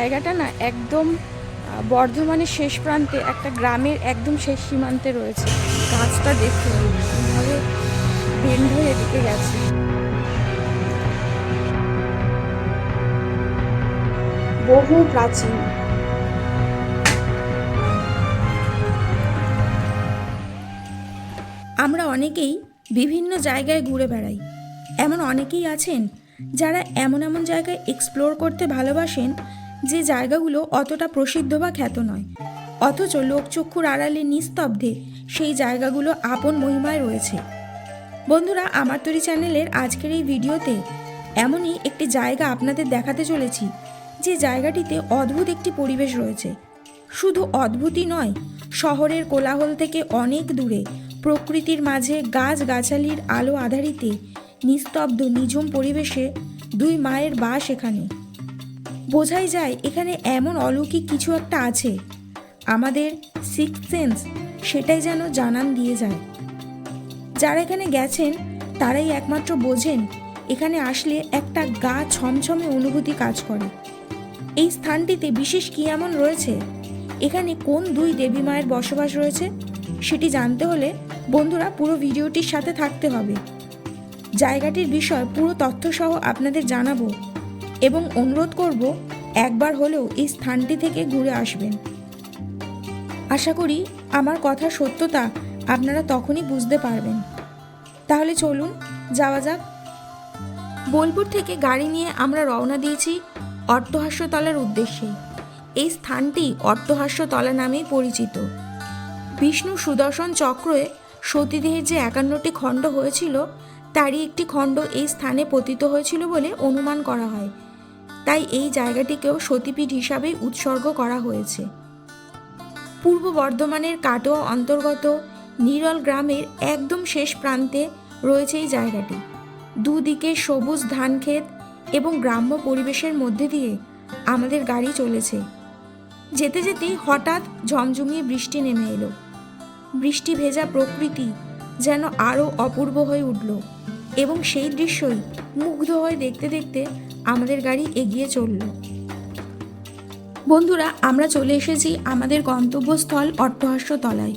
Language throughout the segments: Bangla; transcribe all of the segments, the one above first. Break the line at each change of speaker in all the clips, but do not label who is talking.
জায়গাটা না একদম বর্ধমানের শেষ প্রান্তে, একটা গ্রামের একদম শেষ সীমান্তে রয়েছে। গাছটা দেখতে কীভাবে বেন্ড হয়ে এদিকে গেছে। বহু প্রাচীন।
আমরা অনেকেই বিভিন্ন জায়গায় ঘুরে বেড়াই। এমন অনেকেই আছেন যারা এমন এমন জায়গায় এক্সপ্লোর করতে ভালোবাসেন যে জায়গাগুলো অতটা প্রসিদ্ধ বা খ্যাত নয়। অথচ লোকচক্ষুর আড়ালে নিস্তব্ধে সেই জায়গাগুলো আপন মহিমায় রয়েছে। বন্ধুরা আমার তরি চ্যানেলের আজকের এই ভিডিওতে এমনই একটি জায়গা আপনাদের দেখাতে চলেছি, যে জায়গাটিতে অদ্ভুত একটি পরিবেশ রয়েছে। শুধু অদ্ভুতই নয়, শহরের কোলাহল থেকে অনেক দূরে, প্রকৃতির মাঝে গাছগাছালির আলো আধারিতে নিস্তব্ধ নিঝুম পরিবেশে দুই মায়ের বাস এখানে। বোঝাই যায়, এখানে এমন অলৌকিক কিছু একটা আছে। আমাদের সিক্স সেন্স সেটাই যেন জানান দিয়ে যায়। যারা এখানে গেছেন, তারাই একমাত্র বোঝেন, এখানে আসলে একটা গা ছমছমে অনুভূতি কাজ করে। এই স্থানটিতে বিশেষ কি এমন রয়েছে? এখানে কোন দুই দেবী মায়ের বসবাস রয়েছে? সেটি জানতে হলে বন্ধুরা পুরো ভিডিওটির সাথে থাকতে হবে। জায়গাটির বিষয় পুরো তথ্যসহ আপনাদের জানাব। এবং অনুরোধ করব একবার হলেও এই স্থানটি থেকে ঘুরে আসবেন। আশা করি আমার কথা সত্যতা আপনারা তখনই বুঝতে পারবেন। তাহলে চলুন, যাওয়া যাক। বোলপুর থেকে গাড়ি নিয়ে আমরা রওনা দিয়েছি অট্টহাস্যতলার উদ্দেশ্যে। এই স্থানটি অট্টহাস্যতলা নামেই পরিচিত। বিষ্ণু সুদর্শন চক্রে সতীদেহের যে একান্নটি খণ্ড হয়েছিল, তারই একটি খণ্ড এই স্থানে পতিত হয়েছিল বলে অনুমান করা হয়। তাই এই জায়গাটিকেও সতীপীঠ হিসাবেই উৎসর্গ করা হয়েছে। পূর্ব বর্ধমানের কাটোয়া অন্তর্গত নিরল গ্রামের একদম শেষ প্রান্তে রয়েছে এই জায়গাটি। দুদিকে সবুজ ধান ক্ষেত এবং গ্রাম্য পরিবেশের মধ্যে দিয়ে আমাদের গাড়ি চলেছে। যেতে যেতেই হঠাৎ ঝমঝমিয়ে বৃষ্টি নেমে এলো। বৃষ্টি ভেজা প্রকৃতি যেন আরও অপূর্ব হয়ে উঠল এবং সেই দৃশ্যই মুগ্ধ হয়ে দেখতে দেখতে আমাদের গাড়ি এগিয়ে চলল। বন্ধুরা, আমরা চলে এসেছি আমাদের গন্তব্যস্থল অট্টহাস্য তলায়।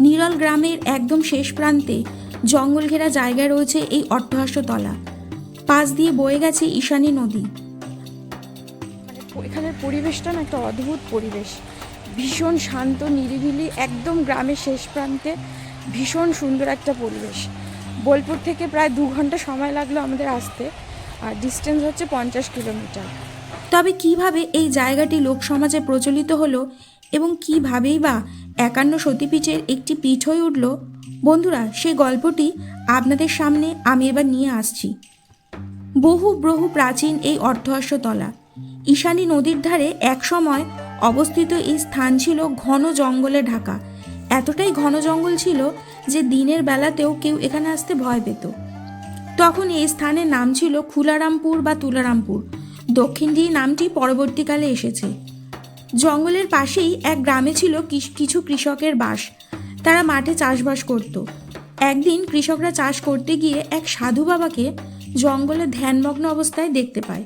নিরল গ্রামের একদম শেষ প্রান্তে জঙ্গল ঘেরা জায়গায় রয়েছে এই অট্টহাস্য তলা। পাশ দিয়ে বয়ে গেছে ঈশানী নদী।
এখানের পরিবেশটা না একটা অদ্ভুত পরিবেশ। ভীষণ শান্ত, নিরিবিলি, একদম গ্রামের শেষ প্রান্তে ভীষণ সুন্দর একটা পরিবেশ। বোলপুর থেকে প্রায় দু ঘণ্টা সময় লাগল আমাদের আসতে। আর ডিস্টেন্স হচ্ছে পঞ্চাশ কিলোমিটার
তবে কীভাবে এই জায়গাটি লোকসমাজে প্রচলিত হলো এবং কিভাবেই বা একান্ন সতীপীঠের একটি পীঠ হয়ে উঠল? বন্ধুরা, সেই গল্পটি আপনাদের সামনে আমি এবার নিয়ে আসছি। বহু বহু প্রাচীন এই অর্ধহাস্য তলা। ঈশানী নদীর ধারে একসময় অবস্থিত এই স্থান ছিল ঘন জঙ্গলে ঢাকা। এতটাই ঘন জঙ্গল ছিল যে দিনের বেলাতেও কেউ এখানে আসতে ভয় পেত। তখন এই স্থানের নাম ছিল খুলারামপুর বা তুলারামপুর। দক্ষিণ দিয়ে নামটি পরবর্তীকালে এসেছে। জঙ্গলের পাশেই এক গ্রামে ছিল কিছু কৃষকের বাস। তারা মাঠে চাষবাস করত। একদিন কৃষকরা চাষ করতে গিয়ে এক সাধু বাবাকে জঙ্গলে ধ্যানমগ্ন অবস্থায় দেখতে পায়।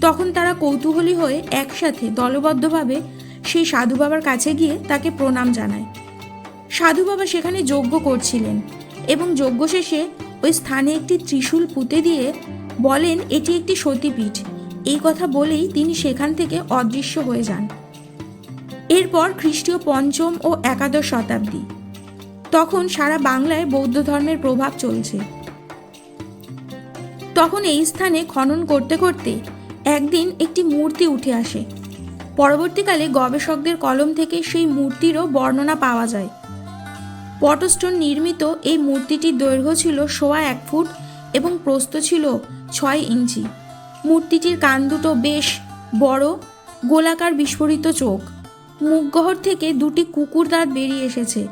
তখন তারা কৌতূহলী হয়ে একসাথে দলবদ্ধভাবে সেই সাধু বাবার কাছে গিয়ে তাকে প্রণাম জানায়। সাধু বাবা সেখানে যজ্ঞ করছিলেন এবং যজ্ঞ শেষে ওই স্থানে একটি ত্রিশূল পুঁতে দিয়ে বলেন, এটি একটি সতীপীঠ। এই কথা বলেই তিনি সেখান থেকে অদৃশ্য হয়ে যান। এরপর খ্রিস্টীয় পঞ্চম ও একাদশ শতাব্দী। তখন সারা বাংলায় বৌদ্ধ ধর্মের প্রভাব চলছে। তখন এই স্থানে খনন করতে করতে একদিন একটি মূর্তি উঠে আসে। পরবর্তীকালে গবেষকদের কলম থেকে সেই মূর্তিরও বর্ণনা পাওয়া যায়। পটস্টোন নির্মিত এই মূর্তিটির দৈর্ঘ্য ছিল সোয়া এক ফুট এবং প্রস্থ ছিল ছয় ইঞ্চি। মূর্তিটির কান দুটো বেশ বড়, গোলাকার বিস্ফোরিত চোখ। মুখগহর থেকে দুটি কুকুর দাঁত বেরিয়ে এসেছে।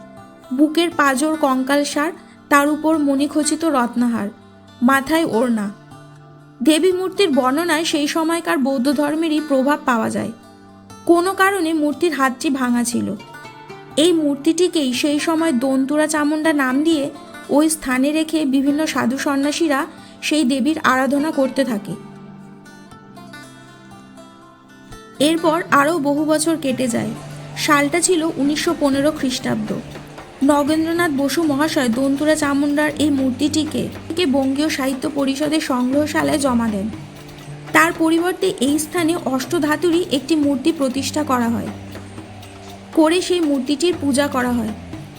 বুকের পাজর কঙ্কালসার তার উপর মণিখচিত রত্নাহার, মাথায় ওড়না। দেবী মূর্তির বর্ণনায় সেই সময়কার বৌদ্ধ ধর্মেরই প্রভাব পাওয়া যায়। কোনো কারণে মূর্তির হাতটি ভাঙা ছিল। এই মূর্তিটিকেই সেই সময় দন্তুরা চামুণ্ডা নাম দিয়ে ওই স্থানে রেখে বিভিন্ন সাধু সন্ন্যাসীরা সেই দেবীর আরাধনা করতে থাকে। এরপর আরও বহু বছর কেটে যায়। সালটা ছিল উনিশশো পনেরো খ্রিস্টাব্দ। নগেন্দ্রনাথ বসু মহাশয় দন্তুরা চামুন্ডার এই মূর্তিটিকে বঙ্গীয় সাহিত্য পরিষদের সংগ্রহশালায় জমা দেন। তার পরিবর্তে এই স্থানে অষ্টধাতুরই একটি মূর্তি প্রতিষ্ঠা করা হয়। করে সেই মূর্তিটির পূজা করা হয়।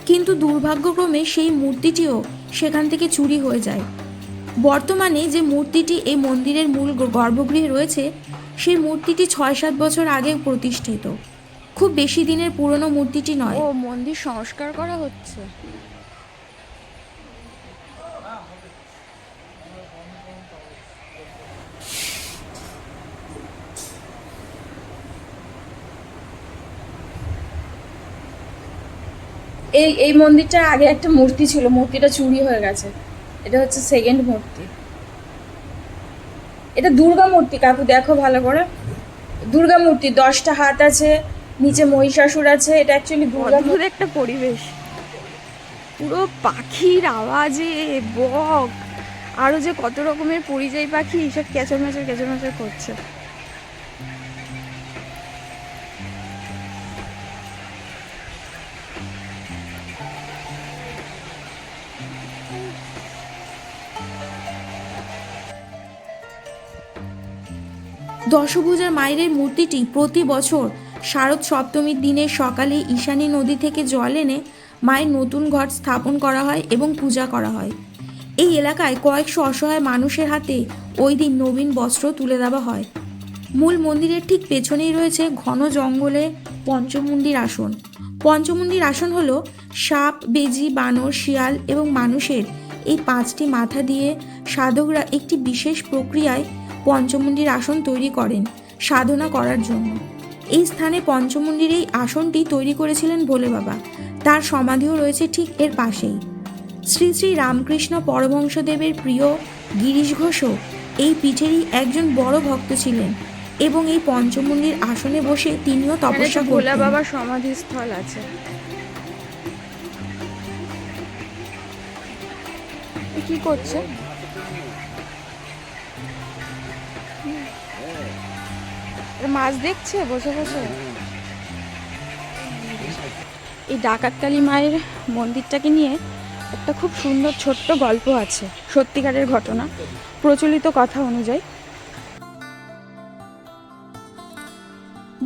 কিন্তু দুর্ভাগ্যক্রমে সেই মূর্তিটিও সেখান থেকে চুরি হয়ে যায়। বর্তমানে যে মূর্তিটি এই মন্দিরের মূল গর্ভগৃহে রয়েছে, সেই মূর্তিটি ছয় সাত বছর আগে প্রতিষ্ঠিত। খুব বেশি দিনের পুরনো মূর্তিটি নয়।
ও মন্দির সংস্কার করা হচ্ছে। এই এই মন্দিরটার আগে একটা মূর্তি ছিল, মূর্তিটা চুরি হয়ে গেছে। এটা হচ্ছে সেকেন্ড মূর্তি। এটা দুর্গা মূর্তি, কাকু দেখো ভালো করে। দুর্গা মূর্তি, দশটা হাত আছে, নিচে মহিষাসুর আছে, এটা অ্যাকচুয়ালি দুর্গা
একটা পরিবেশ। পুরো পাখির আওয়াজে, বক আরও যে কত রকমের পরিযায়ী পাখি, সব ক্যাচর ম্যাচর ক্যাচর ম্যাচর করছে।
দশভুজার মায়ের মূর্তিটি প্রতি বছর শারদ সপ্তমীর দিনের সকালে ঈশানী নদী থেকে জল এনে মায়ের নতুন ঘট স্থাপন করা হয় এবং পূজা করা হয়। এই এলাকায় কয়েকশো অসহায় মানুষের হাতে ওই দিন নবীন বস্ত্র তুলে দেওয়া হয়। মূল মন্দিরের ঠিক পেছনেই রয়েছে ঘন জঙ্গলে পঞ্চমুণ্ডির আসন। পঞ্চমুণ্ডির আসন হলো সাপ, বেজি, বানর, শিয়াল এবং মানুষের এই পাঁচটি মাথা দিয়ে সাধকরা একটি বিশেষ প্রক্রিয়ায় পঞ্চমুণ্ডির আসন তৈরি করেন সাধনা করার জন্য। এই স্থানে পঞ্চমুণ্ডির এই আসনটি তৈরি করেছিলেন ভোলে বাবা। তার সমাধিও রয়েছে ঠিক এর পাশেই। শ্রী শ্রী রামকৃষ্ণ পরমহংসদেবের প্রিয় গিরিশ ঘোষও এই পিঠেরই একজন বড় ভক্ত ছিলেন এবং এই পঞ্চমুণ্ডির আসনে বসে তিনিও তপস্যা
ভোলা বাবার সমাধিস্থল আছে। কি করছে? মাছ দেখছে, বসে বসে? এই ডাকাতকালী মায়ের মন্দিরটাকে নিয়ে একটা খুব সুন্দর ছোট্ট গল্প আছে, সত্যিকারের ঘটনা, প্রচলিত কথা অনুযায়ী।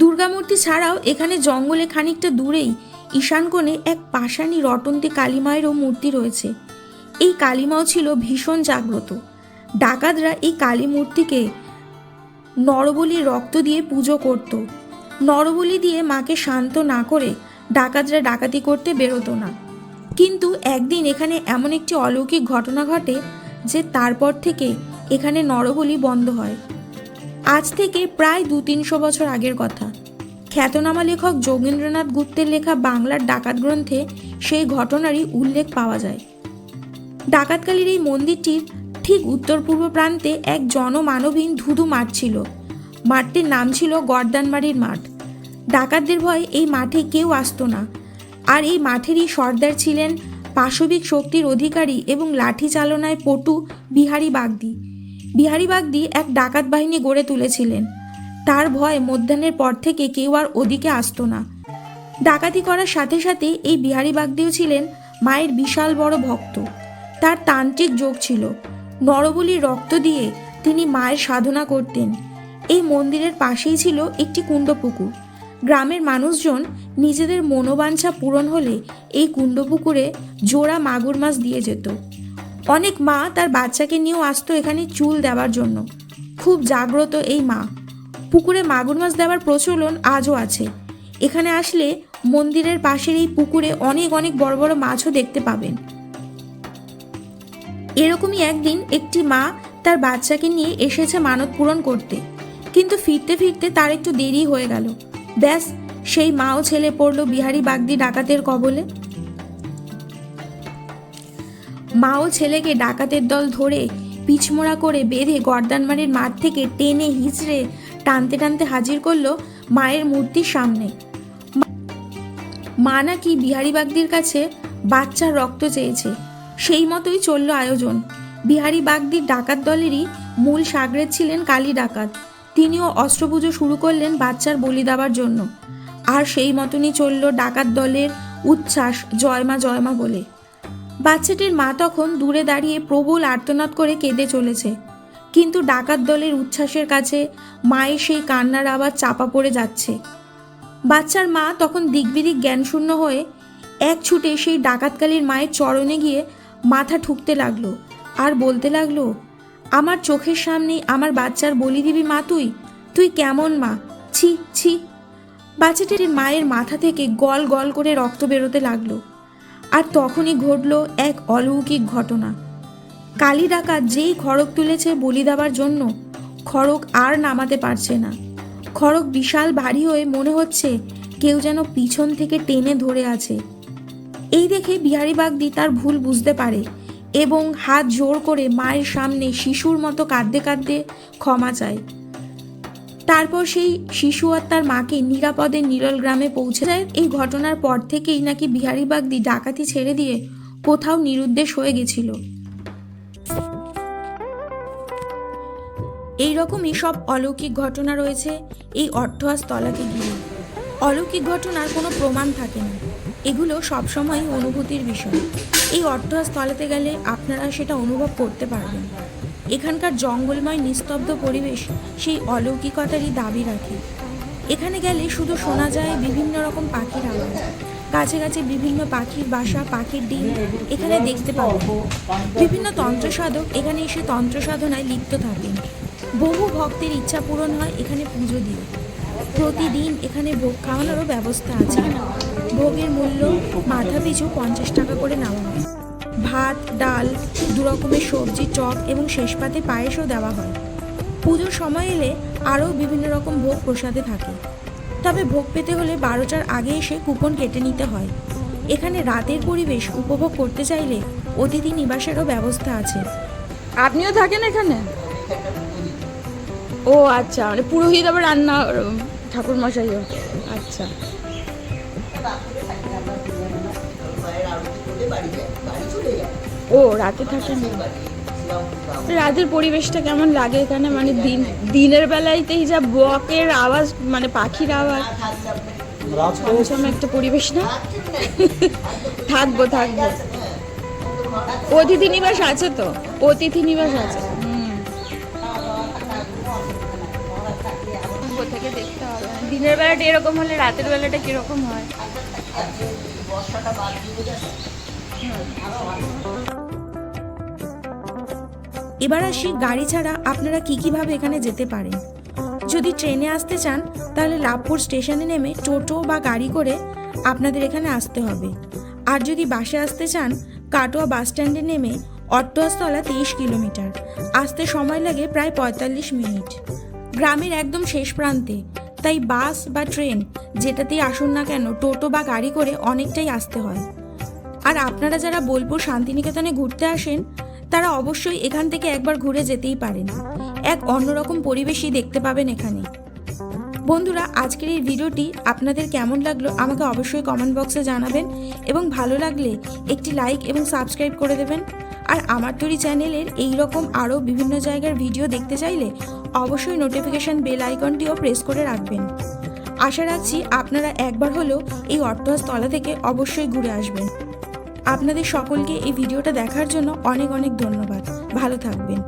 দুর্গামূর্তি ছাড়াও এখানে জঙ্গলে খানিকটা দূরেই ঈশানকোণে এক পাষাণী রটন্তি কালীমায়েরও মূর্তি রয়েছে। এই কালীমাও ছিল ভীষণ জাগ্রত। ডাকাতরা এই কালী মূর্তিকে নরবলির রক্ত দিয়ে পুজো করত। নরবলি দিয়ে মাকে শান্ত না করে ডাকাতরা ডাকাতি করতে বেরোতো না। কিন্তু একদিন এখানে এমন একটি অলৌকিক ঘটনা ঘটে যে তারপর থেকে এখানে নরবলি বন্ধ হয়। আজ থেকে প্রায় দু তিনশো বছর আগের কথা। খ্যাতনামা লেখক যোগেন্দ্রনাথ গুপ্তের লেখা বাংলার ডাকাত গ্রন্থে সেই ঘটনারই উল্লেখ পাওয়া যায়। ডাকাতকালীর এই মন্দিরটির ঠিক উত্তর পূর্ব প্রান্তে এক জনমানবহীন ধুধু মাঠ ছিল। মাঠটির নাম ছিল গর্দানবাড়ির মাঠ। ডাকাতদের ভয়ে এই মাঠে কেউ আসতো না। আর এই মাঠেরই সর্দার ছিলেন পাশবিক শক্তির অধিকারী এবং লাঠি চালনায় পটু বিহারী বাগদি। বিহারী বাগদি এক ডাকাত বাহিনী গড়ে তুলেছিলেন। তার ভয় মধ্যাহ্নের পর থেকে কেউ আর ওদিকে আসতো না। ডাকাতি করার সাথে সাথে এই বিহারী বাগদিও ছিলেন মায়ের বিশাল বড় ভক্ত। তার তান্ত্রিক যোগ ছিল। নরবলির রক্ত দিয়ে তিনি মায়ের সাধনা করতেন। এই মন্দিরের পাশেই ছিল একটি কুণ্ডপুকুর। গ্রামের মানুষজন নিজেদের মনোবাঞ্ছা পূরণ হলে এই কুণ্ডপুকুরে জোড়া মাগুর মাছ দিয়ে যেত। অনেক মা তার বাচ্চাকে নিয়েও আসতো এখানে চুল দেওয়ার জন্য। খুব জাগ্রত এই মা। পুকুরে মাগুর মাছ দেওয়ার প্রচলন আজও আছে। এখানে আসলে মন্দিরের পাশের এই পুকুরে অনেক অনেক বড় বড় মাছও দেখতে পাবেন। এরকমই একদিন একটি মা তার বাচ্চাকে নিয়ে এসেছে মানত পূরণ করতে। কিন্তু ফিরতে ফিরতে তার একটু দেরি হয়ে গেল। ব্যাস, সেই মাও ছেলে পড়ল বিহারি বাগদি ডাকাতের কবলে। মাও ছেলেকে ডাকাতের দল ধরে পিছমোড়া করে বেঁধে গর্দানমারির মাঠ থেকে টেনে হিচড়ে টানতে টানতে হাজির করল মায়ের মূর্তির সামনে। মা- নাকি বিহারি বাগদির কাছে বাচ্চার রক্ত চেয়েছে। সেই মতোই চলল আয়োজন। বিহারি বাগদির ডাকাত দলেরই মূল সাগরেদ ছিলেন কালী ডাকাত। তিনিও অস্ত্র পুজো শুরু করলেন বাচ্চার বলি দেওয়ার জন্য। আর সেই মতনই চলল ডাকাত দলের উচ্ছ্বাস, জয়মা জয়মা বলে। বাচ্চাটির মা তখন দূরে দাঁড়িয়ে প্রবল আর্তনাদ করে কেঁদে চলেছে। কিন্তু ডাকাত দলের উচ্ছ্বাসের কাছে মায়ের সেই কান্নার আবার চাপা পড়ে যাচ্ছে। বাচ্চার মা তখন দিকবিদিক জ্ঞানশূন্য হয়ে এক ছুটে সেই ডাকাতকালীর মায়ের চরণে গিয়ে মাথা ঠুকতে লাগল আর বলতে লাগল, আমার চোখের সামনেই আমার বাচ্চার বলি দিবি মা তুই? তুই কেমন মা? ছি ছি। বাচ্চাটির মায়ের মাথা থেকে গল গল করে রক্ত বেরোতে লাগল আর তখনই ঘটল এক অলৌকিক ঘটনা। কালী ডাকাত যেই খড়ক তুলেছে বলি দেওয়ার জন্য খড়গ আর নামাতে পারছে না। খড়ক বিশাল ভারী হয়ে মনে হচ্ছে কেউ যেন পিছন থেকে টেনে ধরে আছে। এই দেখে বিহারি বাগদি তার ভুল বুঝতে পারে এবং হাত জোর করে মায়ের সামনে শিশুর মতো কাঁদতে কাঁদতে ক্ষমা চায়। তারপর সেই শিশু আর তার মাকে নিরাপদে নিরল গ্রামে পৌঁছে যায়। এই ঘটনার পর থেকেই নাকি বিহারি বাগদি ডাকাতি ছেড়ে দিয়ে কোথাও নিরুদ্দেশ হয়ে গেছিল। এই রকমই সব অলৌকিক ঘটনা রয়েছে এই অর্থ অর্থহাস তলাকে ঘিরে। অলৌকিক ঘটনার কোনো প্রমাণ থাকে না এগুলো সবসময় অনুভূতির বিষয়। এই অর্থহাস তলাতে গেলে আপনারা সেটা অনুভব করতে পারবেন। এখানকার জঙ্গলময় নিস্তব্ধ পরিবেশ সেই অলৌকিকতারই দাবি রাখে। এখানে গেলে শুধু শোনা যায় বিভিন্ন রকম পাখির আওয়াজ। গাছে গাছে বিভিন্ন পাখির বাসা, পাখির ডিম এখানে দেখতে পাবেন বিভিন্ন তন্ত্র সাধক এখানে এসে তন্ত্র সাধনায় লিপ্ত থাকেন। বহু ভক্তের ইচ্ছা পূরণ হয় এখানে পুজো দিয়ে। প্রতিদিন এখানে ভোগ খাওয়ানোরও ব্যবস্থা আছে। ভোগের মূল্য মাথা পিছু পঞ্চাশ টাকা করে নেওয়া হয়। ভাত, ডাল, দু রকমের সবজি, চপ এবং শেষ পাতে পায়েসও দেওয়া হয়। পুজোর সময় এলে আরও বিভিন্ন রকম ভোগ প্রসাদে থাকে। তবে ভোগ পেতে হলে বারোটার আগে এসে কুপন কেটে নিতে হয়। এখানে রাতের পরিবেশ উপভোগ করতে চাইলে অতিথি নিবাসেরও ব্যবস্থা আছে।
আপনিও থাকেন এখানে? ও আচ্ছা মানে পুরোহিত আবার রান্না ঠাকুর মশাইও আচ্ছা। ও, রাতে থাকেন রাতের পরিবেশটা কেমন লাগে এখানে? মানে দিন, দিনের বেলাইতেই যা বকের আওয়াজ মানে পাখির আওয়াজ। একটা পরিবেশ না? থাকব থাকব। অতিথি নিবাস আছে তো? অতিথি নিবাস আছে। দিনের বেলাটা এরকম হলে রাতের বেলাটা কীরকম হয়?
এবার আসি গাড়ি ছাড়া আপনারা কী কীভাবে এখানে যেতে পারেন। যদি ট্রেনে আসতে চান, তাহলে লাভপুর স্টেশনে নেমে টোটো বা গাড়ি করে আপনাদের এখানে আসতে হবে। আর যদি বাসে আসতে চান, কাটোয়া বাস স্ট্যান্ডে নেমে অট্টহাসতলা তেইশ কিলোমিটার। আসতে সময় লাগে প্রায় পঁয়তাল্লিশ মিনিট। গ্রামের একদম শেষ প্রান্তে তাই বাস বা ট্রেন, যেটাতেই আসুন না কেন, টোটো বা গাড়ি করে অনেকটাই আসতে হয়। আর আপনারা যারা বোলপুর শান্তিনিকেতনে ঘুরতে আসেন, তারা অবশ্যই এখান থেকে একবার ঘুরে যেতেই পারেন। এক অন্যরকম পরিবেশই দেখতে পাবেন এখানে। বন্ধুরা, আজকের এই ভিডিওটি আপনাদের কেমন লাগল আমাকে অবশ্যই কমেন্ট বক্সে জানাবেন এবং ভালো লাগলে একটি লাইক এবং সাবস্ক্রাইব করে দেবেন। আর আমার তৈরি চ্যানেলের এই রকম আরও বিভিন্ন জায়গার ভিডিও দেখতে চাইলে অবশ্যই নোটিফিকেশান বেল আইকনটিও প্রেস করে রাখবেন। আশা রাখছি আপনারা একবার হলেও এই অর্থস্থলা থেকে অবশ্যই ঘুরে আসবেন। আপনাদের সকলকে এই ভিডিওটা দেখার জন্য অনেক অনেক ধন্যবাদ। ভালো থাকবেন।